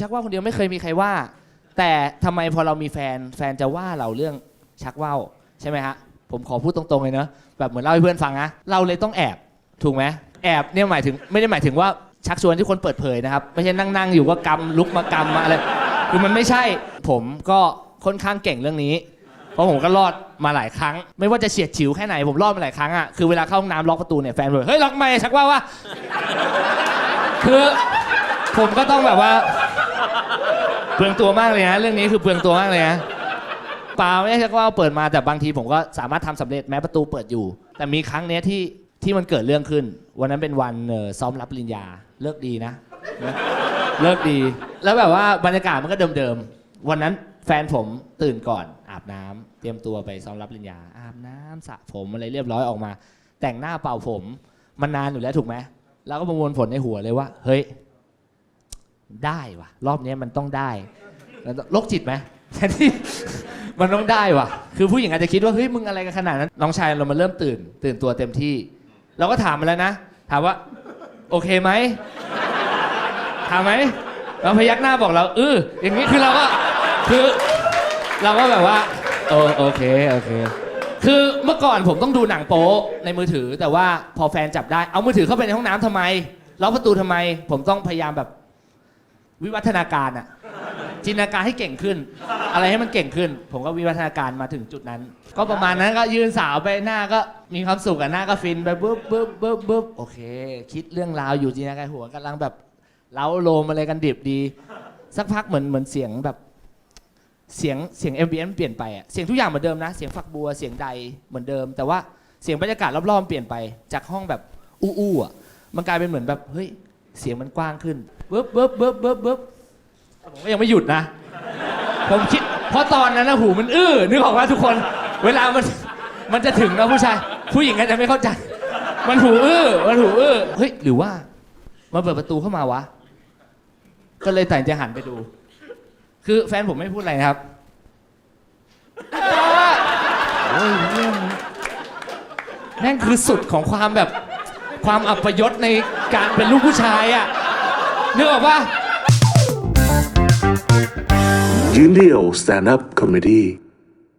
ชักว่าวคนเดียวไม่เคยมีใครว่า แต่ทำไมพอเรามีแฟนแฟนจะว่าเราเรื่องชักว่าวใช่ไหมฮะผมขอพูดตรงๆเลยเนอะแบบเหมือนเล่าให้เพื่อนฟังนะเราเลยต้องแอบถูกไหมแอบเนี่ยหมายถึงไม่ได้หมายถึงว่าชักชวนที่คนเปิดเผยนะครับไม่ใช่นั่งๆอยู่ก็กำลุกมากำมาอะไรคือมันไม่ใช่ ผมก็ค่อนข้างเก่งเรื่องนี้ เพราะผมก็รอดมาหลายครั้ง ไม่ว่าจะเฉียดฉิวแค่ไหนผมรอดมาหลายครั้งอะคือเวลาเข้าห้องน้ำล็อกประตูเนี่ยแฟนบอกเฮ้ยล็อกไม่ชักว่าววะคือผมก็ต้องแบบว่า เปลืองตัวมากเลยนะเรื่องนี้คือเปลืองตัวมากเลยนะเปล่าไม่ใช่ว่าเปิดมาแต่บางทีผมก็สามารถทำสำเร็จแม้ประตูเปิดอยู่ แต่มีครั้งเนี้ยที่ที่มันเกิดเรื่องขึ้น วันนั้นเป็นวันซ้อมรับปริญญาเลิกดีนะ เลิกดี แล้วแบบว่าบรรยากาศมันก็เดิมๆวันนั้นแฟนผมตื่นก่อนอาบน้ำเตรียมตัวไปซ้อมรับปริญญา อาบน้ำสระผมอะไรเรียบร้อยออกมา แต่งหน้าเป่าผมมันนานอยู่แล้วถูกไหมแล้วก็ประมวลผลในหัวเลยว่า เฮ้ย ได้ว่ะรอบนี้มันต้องได้แล้วโรคจิตไหมแทนที่มันต้องได้ว่ะคือผู้หญิงอาจจะคิดว่าเฮ้ยมึงอะไรกันขนาดนั้นน้องชายเรามาเริ่มตื่น ตื่นตัวเต็มที่ เราก็ถามมาแล้วนะ ถามว่า โอเคไหมถามไหมเราพยักหน้าบอกเราเอออย่างนี้คือเราก็คือ เราก็แบบว่าโอโอเคโอเค คือเมื่อก่อนผมต้องดูหนังโป๊ในมือถือ แต่ว่าพอแฟนจับได้เอามือถือเข้าไปในห้องน้ำทำไมล็อกประตูทำไม ผมต้องพยายามแบบ วิวัฒนาการอะจินตนาการให้เก่งขึ้น อะไรให้มันเก่งขึ้น ผมก็วิวัฒนาการมาถึงจุดนั้น ก็ประมาณนั้นก็ยืนสาวไปหน้าก็มีความสุขอะหน้าก็ฟินไปบึ๊บบึ๊บบึ๊บบึ๊บโอเค คิดเรื่องราวอยู่จินตนาการหัวกำลังแบบเล้าโลมอะไรกันดิบดี สักพักเหมือนเหมือนเสียงแบบเสียงเสียงเอ็มบีเอ็มเปลี่ยนไปอะเสียงทุกอย่างเหมือนเดิมนะ เสียงฝักบัวเสียงใดเหมือนเดิม แต่ว่าเสียงบรรยากาศรอบๆเปลี่ยนไปจากห้องแบบอู้ๆอะมันกลายเป็นเหมือนแบบเฮ้ย เสียงมันกว้างขึ้นบึ๊บบึ๊บบึ๊บบึ๊บบึ๊บผมก็ยังไม่หยุดนะ ผมคิด เพราะตอนนั้นนะหูมันอื้อนึกออกว่าทุกคน เวลามันมันจะถึงนะผู้ชาย ผู้หญิงอาจจะไม่เข้าใจ มันหูอื้อมันหูอื้อเฮ้ยหรือว่ามาเปิดประตูเข้ามาวะ ก็เลยตัดสินใจหันไปดู คือแฟนผมไม่พูดอะไรนะครับโอ้ยเรื่องนี้แม่งคือสุดของความแบบ ความอัปยศในการเป็นลูกผู้ชายอะนึกออกปะยืนเดี่ยวสแตนด์อัพคอมเมดี้